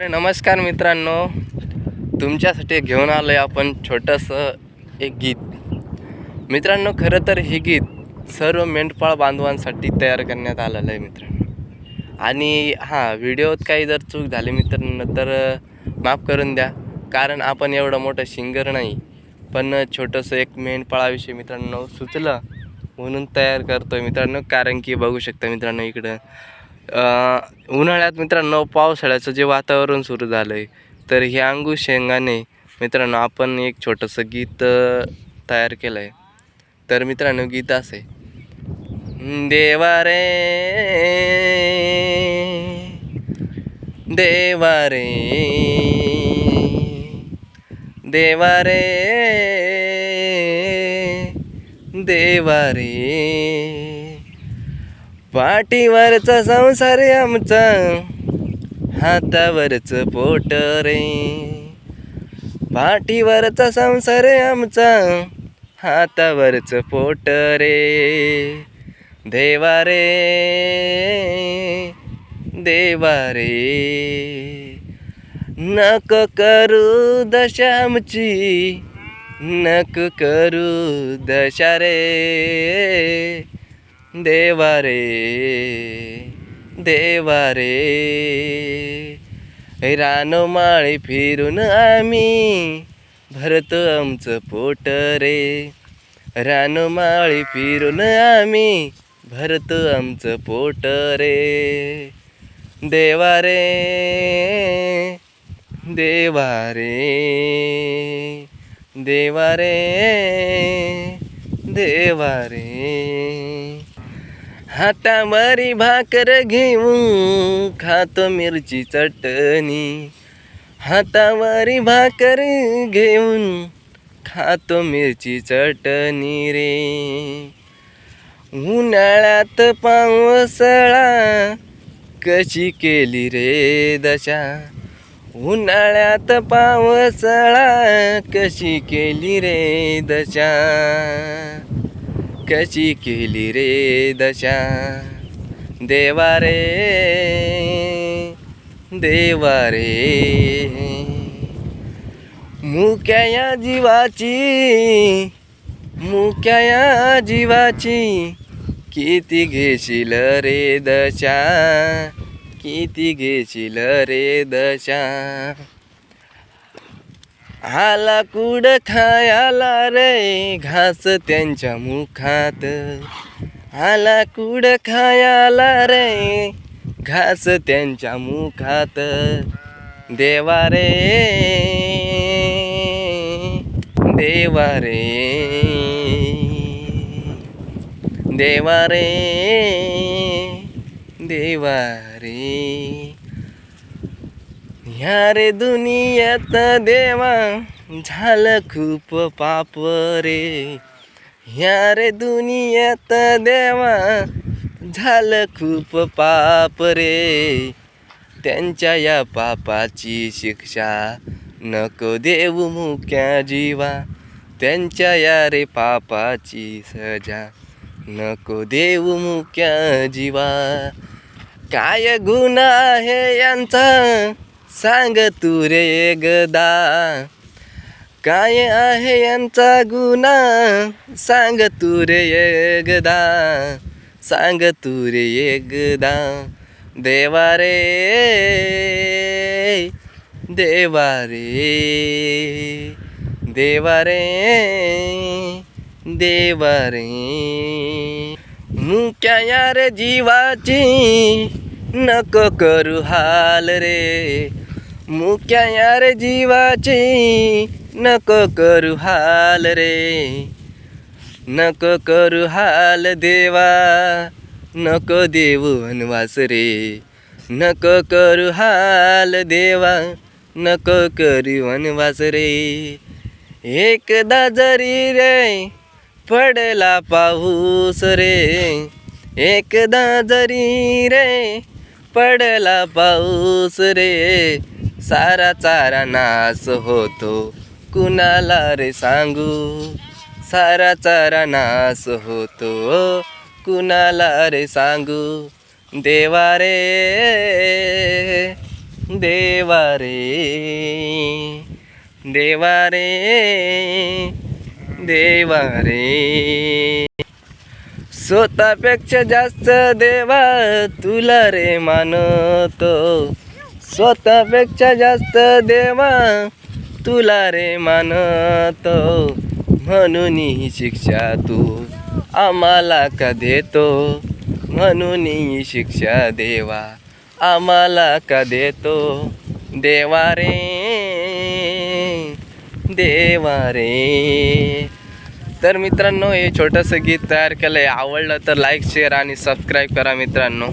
नमस्कार मित्रांनो. तुमच्यासाठी घेऊन आलो आहे आपण छोटंसं एक गीत. मित्रांनो खरं तर हे गीत सर्व मेंढपाळ बांधवांसाठी तयार करण्यात आलेलं आहे मित्रांनो. आणि हां व्हिडिओत काही जर चूक झाली मित्रांनो तर माफ करून द्या. कारण आपण एवढं मोठं सिंगर नाही पण छोटंसं एक मेंढपाळाविषयी मित्रांनो सुचलं म्हणून तयार करतो आहे मित्रांनो. कारण की बघू शकता मित्रांनो इकडं उन्हाळ्यात मित्रांनो पावसाळ्याचं जे वातावरण सुरू झालं आहे तर हे अंगू शेंगाने मित्रांनो आपण एक छोटंसं गीत तयार केलं आहे तर मित्रांनो गीत असे. देवा रे देवा रे देवा रे देवा रे पाठीवरचा संसार आमचा. हातावरच पोट रे. पाठीवरचा संसार आमचा. हातावरच पोट रे. देवा रे. देवा रे. नक करू दशा आमची. नक करू दशा रे. देवा रे देवा रे रानमाळी फिरून आम्ही भरतो आमचं पोट रे. रानमाळी फिरून आम्ही भरतो आमचं पोट रे. देवा रे देवा रे देवा रे देवा रे हातावरी भाकर घेऊन खातो मिरची चटणी. हातावरी भाकर घेऊन खातो मिरची चटणी रे. उन्हाळ्यात पावसाळा कशी केली रे दशा? उन्हाळ्यात पावसाळा कशी केली रे दशा? कशी केली रे दशा? देवा रे देवा रे. मुक्या या जीवाची मुक्या या जीवाची किती घेशील रे दशा? किती घेशील रे दशा? आला कुड खायाला रे? घास त्यांच्या मुखात. आला कुड खायाला रे? घास त्यांच्या मुखात. देवा रे. देवा रे. देवा रे. देवा रे. ह्या रे दुनियात देवा झालं खूप पाप रे. ह्या रे दुनियात देवा झालं खूप पाप रे. त्यांच्या या पापाची शिक्षा नको देऊ मुक्या जीवा. त्यांच्या या रे पापाची सजा नको देऊ मुक्या जीवा. काय गुन्हा आहे यांचा? सांग तू रे एकदा काय आहे यांचा गुन्हा? सांग तू रे एकदा सांग तू रे एकदा देवा रे देवा रे देवा रे देवा रे मुक्या यार जीवाची नको करू हाल रे. मुक्या यार जीवाची नको करू हाल रे. नको करू हाल देवा नको देऊ वनवास रे. नको करू हाल देवा नको करू वनवास रे. एकदा जरी रे पडला पाऊस रे एकदा जरी रे पडला पाऊस रे. सारा चारा नाश होतो. कुणाला रे सांगू? सारा चारा नाश होतो. कुणाला रे सांगू? देवा रे. देवा रे. देवा रे. देवा रे. स्वतःपेक्षा जास्त देवा तुला रे मानतो. स्वतःपेक्षा जास्त देवा तुला रे मानतो. म्हणून ही शिक्षा तू आम्हाला का देतो? म्हणून ही शिक्षा देवा आम्हाला का देतो? देवा रे देवा रे. तर मित्रांनो हे छोटंसं गीत तयार केलं आहे आवडलं तर लाईक शेअर आणि सबस्क्राईब करा मित्रांनो.